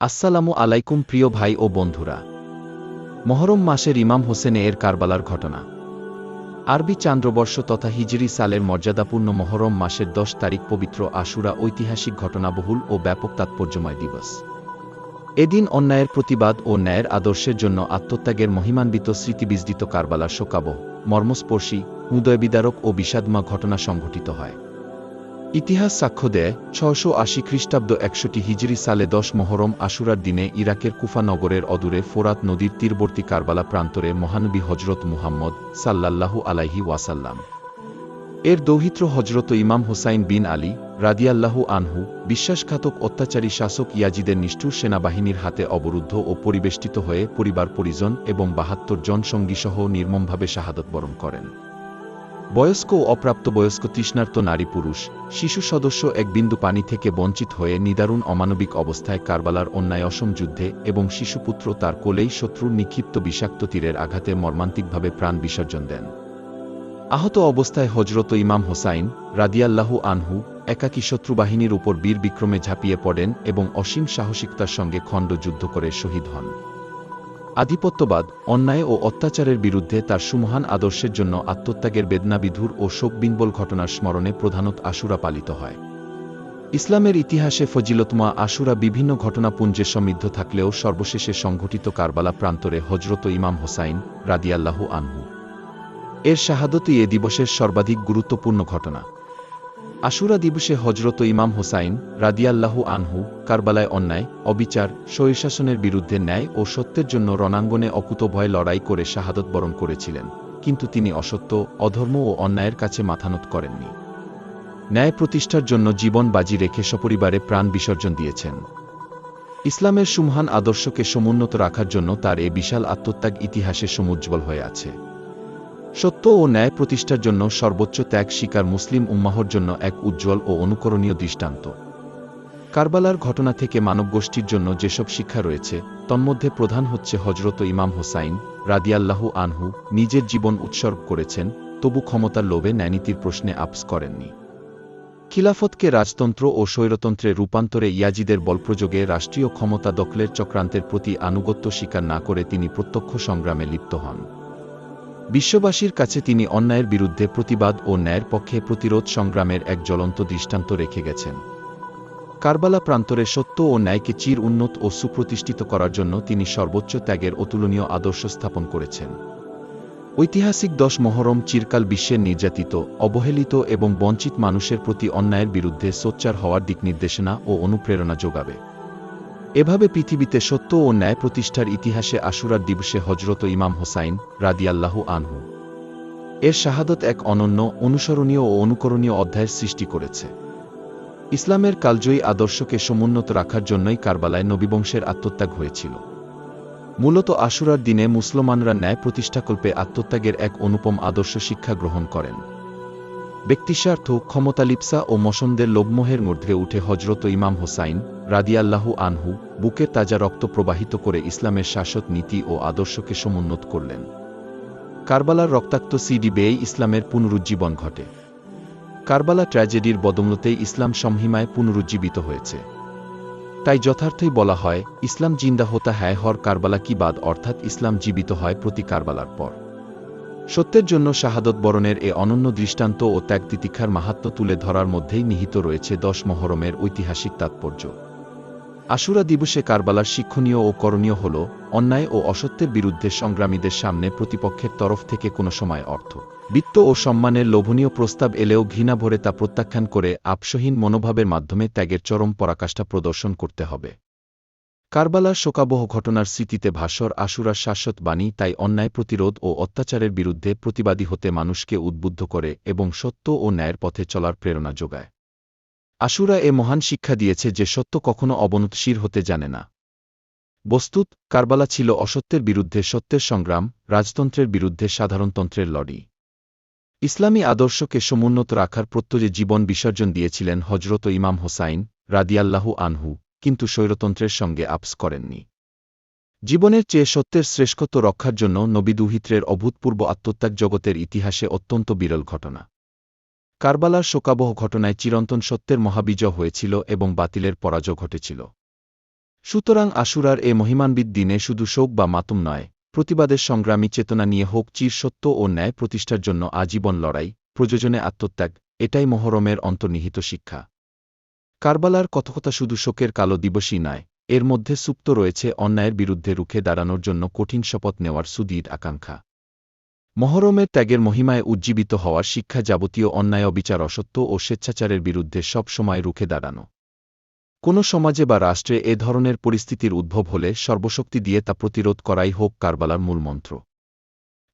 আসসালামু আলাইকুম প্রিয় ভাই ও বন্ধুরা। মহরম মাসের ইমাম হোসেনে এর কারবালার ঘটনা। আরবি চান্দ্রবর্ষ তথা হিজরি সালের মর্যাদাপূর্ণ মহরম মাসের দশ তারিখ পবিত্র আশুরা ঐতিহাসিক ঘটনাবহুল ও ব্যাপক তাৎপর্যময় দিবস। এদিন অন্যায়ের প্রতিবাদ ও ন্যায়ের আদর্শের জন্য আত্মত্যাগের মহিমান্বিত স্মৃতিবিজড়িত কারবালার শোকাবহ, মর্মস্পর্শী হৃদয়বিদারক ও বিষাদমা ঘটনা সংঘটিত হয়। ইতিহাস সাক্ষ্য দেয় ছশো আশি খ্রিস্টাব্দ একশোটি হিজরি সালে দশ মহরম আশুরার দিনে ইরাকের কুফা নগরের অদূরে ফোরাত নদীর তীরবর্তী কারবালা প্রান্তরে মহানবী হজরত মুহাম্মদ সাল্লাল্লাহু আলাইহি ওয়াসাল্লাম। এর দৌহিত্র হজরত ইমাম হোসাইন বিন আলী রাদিয়াল্লাহু আনহু, বিশ্বাসঘাতক অত্যাচারী শাসক ইয়াজিদের নিষ্ঠুর সেনাবাহিনীর হাতে অবরুদ্ধ ও পরিবেষ্টিত হয়ে পরিবার পরিজন এবং বাহাত্তর জন সঙ্গীসহ নির্মমভাবে শাহাদত বরণ করেন। বয়স্ক ও অপ্রাপ্তবয়স্ক তৃষ্ণার্ত নারী পুরুষ, শিশু সদস্য এক বিন্দু পানি থেকে বঞ্চিত হয়ে নিদারুণ অমানবিক অবস্থায় কারবালার অন্যায় অসম যুদ্ধে এবং শিশুপুত্র তার কোলেই শত্রুর নিক্ষিপ্ত বিষাক্ত তীরের আঘাতে মর্মান্তিকভাবে প্রাণ বিসর্জন দেন। আহত অবস্থায় হজরত ইমাম হোসাইন রাদিয়াল্লাহু আনহু একাকী শত্রুবাহিনীর উপর বীর বিক্রমে ঝাঁপিয়ে পড়েন এবং অসীম সাহসিকতার সঙ্গে খণ্ড যুদ্ধ করে শহীদ হন। আধিপত্যবাদ, অন্যায় ও অত্যাচারের বিরুদ্ধে তার সুমহান আদর্শের জন্য আত্মত্যাগের বেদনাবিধুর ও শোকবিনবল ঘটনার স্মরণে প্রধানত আশুরা পালিত হয়। ইসলামের ইতিহাসে ফজিলতমা আশুরা বিভিন্ন ঘটনাপুঞ্জে সমৃদ্ধ থাকলেও সর্বশেষে সংঘটিত কারবালা প্রান্তরে হজরত ইমাম হোসাইন রাদিয়াল্লাহু আনহু। এর শাহাদতই এ দিবসের সর্বাধিক গুরুত্বপূর্ণ ঘটনা। আশুরা দিবসে হজরত ইমাম হোসাইন রাদিয়াল্লাহু আনহু কারবালায় অন্যায়, অবিচার, স্বৈরশাসনের বিরুদ্ধে ন্যায় ও সত্যের জন্য রণাঙ্গনে অকুতভয় লড়াই করে শাহাদত বরণ করেছিলেন। কিন্তু তিনি অসত্য, অধর্ম ও অন্যায়ের কাছে মাথানত করেননি। ন্যায় প্রতিষ্ঠার জন্য জীবন বাজি রেখে সপরিবারে প্রাণ বিসর্জন দিয়েছেন। ইসলামের সুমহান আদর্শকে সমুন্নত রাখার জন্য তার এ বিশাল আত্মত্যাগ ইতিহাসে সমুজ্জ্বল হয়ে আছে। সত্য ও ন্যায় প্রতিষ্ঠার জন্য সর্বোচ্চ ত্যাগ শিকার মুসলিম উম্মাহর জন্য এক উজ্জ্বল ও অনুকরণীয় দৃষ্টান্ত। কারবালার ঘটনা থেকে মানবগোষ্ঠীর জন্য যেসব শিক্ষা রয়েছে, তন্মধ্যে প্রধান হচ্ছে হজরত ইমাম হোসাইন রাদিয়াল্লাহু আনহু নিজের জীবন উৎসর্গ করেছেন, তবু ক্ষমতার লোভে ন্যায়নীতির প্রশ্নে আপস করেননি। খিলাফতকে রাজতন্ত্র ও স্বৈরতন্ত্রে রূপান্তরে ইয়াজিদের বলপ্রযোগে রাষ্ট্রীয় ক্ষমতা দখলের চক্রান্তের প্রতি আনুগত্য স্বীকার না করে তিনি প্রত্যক্ষ সংগ্রামে লিপ্ত হন। বিশ্ববাসীর কাছে তিনি অন্যায়ের বিরুদ্ধে প্রতিবাদ ও ন্যায়ের পক্ষে প্রতিরোধ সংগ্রামের এক জ্বলন্ত দৃষ্টান্ত রেখে গেছেন। কারবালা প্রান্তরে সত্য ও ন্যায়কে চির উন্নত ও সুপ্রতিষ্ঠিত করার জন্য তিনি সর্বোচ্চ ত্যাগের অতুলনীয় আদর্শ স্থাপন করেছেন। ঐতিহাসিক দশ মহরম চিরকাল বিশ্বের নির্যাতিত, অবহেলিত এবং বঞ্চিত মানুষের প্রতি অন্যায়ের বিরুদ্ধে সোচ্চার হওয়ার দিকনির্দেশনা ও অনুপ্রেরণা যোগাবে। এভাবে পৃথিবীতে সত্য ও ন্যায় প্রতিষ্ঠার ইতিহাসে আশুরার দিবসে হজরত ইমাম হোসাইন রাদিয়াল্লাহু আনহু। এর শাহাদত এক অনন্য, অনুসরণীয় ও অনুকরণীয় অধ্যায়ের সৃষ্টি করেছে। ইসলামের কালজয়ী আদর্শকে সমুন্নত রাখার জন্যই কারবালায় নবীবংশের আত্মত্যাগ হয়েছিল। মূলত আশুরার দিনে মুসলমানরা ন্যায় প্রতিষ্ঠাকল্পে আত্মত্যাগের এক অনুপম আদর্শ শিক্ষা গ্রহণ করেন। ব্যক্তিস্বার্থ ক্ষমতালিপ্সা ও মসনদের লোভমোহের মধ্যে উঠে হজরত ইমাম হোসাইন রাদিয়াল্লাহু আনহু বুকের তাজা রক্ত প্রবাহিত করে ইসলামের শাসক নীতি ও আদর্শকে সমুন্নত করলেন। কারবালার রক্তাক্ত সিডি বেয়ে ইসলামের পুনরুজ্জীবন ঘটে। কারবালা ট্র্যাজেডির বদমলতেই ইসলাম সমহিমায় পুনরুজ্জীবিত হয়েছে। তাই যথার্থই বলা হয়, ইসলাম জিন্দা হতা হ্যায় হর কারবালা কি বাদ, অর্থাৎ ইসলাম জীবিত হয় প্রতি কারবালার পর। সত্যের জন্য শাহাদত বরণের এ অনন্য দৃষ্টান্ত ও ত্যাগ তিতিক্ষার মাহাত্ম তুলে ধরার মধ্যেই নিহিত রয়েছে দশ মহরমের ঐতিহাসিক তাৎপর্য। আশুরা দিবসে কারবালার শিক্ষণীয় ও করণীয় হল, অন্যায় ও অসত্যের বিরুদ্ধে সংগ্রামীদের সামনে প্রতিপক্ষের তরফ থেকে কোনো সময় অর্থ। বিত্ত ও সম্মানের লোভনীয় প্রস্তাব এলেও ঘৃণা ভরে তা প্রত্যাখ্যান করে আপসহীন মনোভাবের মাধ্যমে ত্যাগের চরম পরাকাষ্ঠা প্রদর্শন করতে হবে। কারবালার শোকাবহ ঘটনার স্মৃতিতে ভাস্বর আশুরার শাশ্বত বাণী তাই অন্যায় প্রতিরোধ ও অত্যাচারের বিরুদ্ধে প্রতিবাদী হতে মানুষকে উদ্বুদ্ধ করে এবং সত্য ও ন্যায়ের পথে চলার প্রেরণা যোগায়। আশুরা এ মহান শিক্ষা দিয়েছে যে সত্য কখনো অবনতশীর হতে জানে না। বস্তুত, কারবালা ছিল অসত্যের বিরুদ্ধে সত্যের সংগ্রাম, রাজতন্ত্রের বিরুদ্ধে সাধারণতন্ত্রের লড়ি ইসলামী আদর্শকে সমুন্নত রাখার প্রত্যয়ে জীবন বিসর্জন দিয়েছিলেন হজরত ইমাম হোসাইন রাদিয়াল্লাহু আনহু। কিন্তু স্বৈরতন্ত্রের সঙ্গে আপস করেননি। জীবনের চেয়ে সত্যের শ্রেষ্ঠত্ব রক্ষার জন্য নবিদুহিত্রের অভূতপূর্ব আত্মত্যাগ জগতের ইতিহাসে অত্যন্ত বিরল ঘটনা। কারবালার শোকাবহ ঘটনায় চিরন্তন সত্যের মহাবিজয় হয়েছিল এবং বাতিলের পরাজয় ঘটেছিল। সুতরাং আশুরার এ মহিমান্বিত দিনে শুধু শোক বা মাতুম নয়, প্রতিবাদের সংগ্রামী চেতনা নিয়ে হোক চির সত্য ও ন্যায় প্রতিষ্ঠার জন্য আজীবন লড়াই, প্রযোজনে আত্মত্যাগ, এটাই মহরমের অন্তর্নিহিত শিক্ষা। কারবালার কথকতা শুধু শোকের কালো দিবসই নয়, এর মধ্যে সুপ্ত রয়েছে অন্যায়ের বিরুদ্ধে রুখে দাঁড়ানোর জন্য কঠিন শপথ নেওয়ার সুদীর আকাঙ্ক্ষা। মহরমের ত্যাগের মহিমায় উজ্জীবিত হওয়ার শিক্ষা যাবতীয় অন্যায় অবিচার অসত্য ও স্বেচ্ছাচারের বিরুদ্ধে সব সময় রুখে দাঁড়ানো। কোনো সমাজে বা রাষ্ট্রে এ ধরনের পরিস্থিতির উদ্ভব হলে সর্বশক্তি দিয়ে তা প্রতিরোধ করাই হোক কারবালার মূলমন্ত্র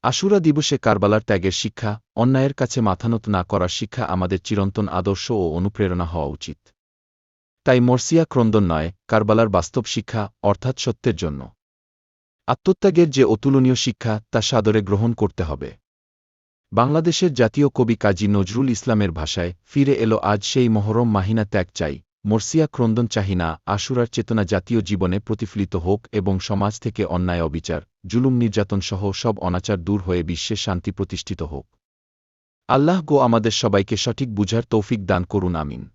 আশুরা দিবসে কারবালার ত্যাগের শিক্ষা, অন্যায়ের কাছে মাথানত না করার শিক্ষা আমাদের চিরন্তন আদর্শ ও অনুপ্রেরণা হওয়া উচিত। তাই মর্সিয়া ক্রন্দন নয়, কারবালার বাস্তব শিক্ষা, অর্থাৎ সত্যের জন্য। আত্মত্যাগের যে অতুলনীয় শিক্ষা, তা সাদরে গ্রহণ করতে হবে। বাংলাদেশের জাতীয় কবি কাজী নজরুল ইসলামের ভাষায়, ফিরে এলো আজ সেই মহরম মাহিনা ত্যাগ চাই। মর্সিয়া ক্রন্দন চাহিনা, আশুরার চেতনা জাতীয় জীবনে প্রতিফলিত হোক এবং সমাজ থেকে অন্যায় অবিচার, জুলুম নির্যাতন সহ সব অনাচার দূর হয়ে বিশ্বে শান্তি প্রতিষ্ঠিত হোক। আল্লাহ গো আমাদের সবাইকে সঠিক বুঝার তৌফিক দান করুন, আমিন।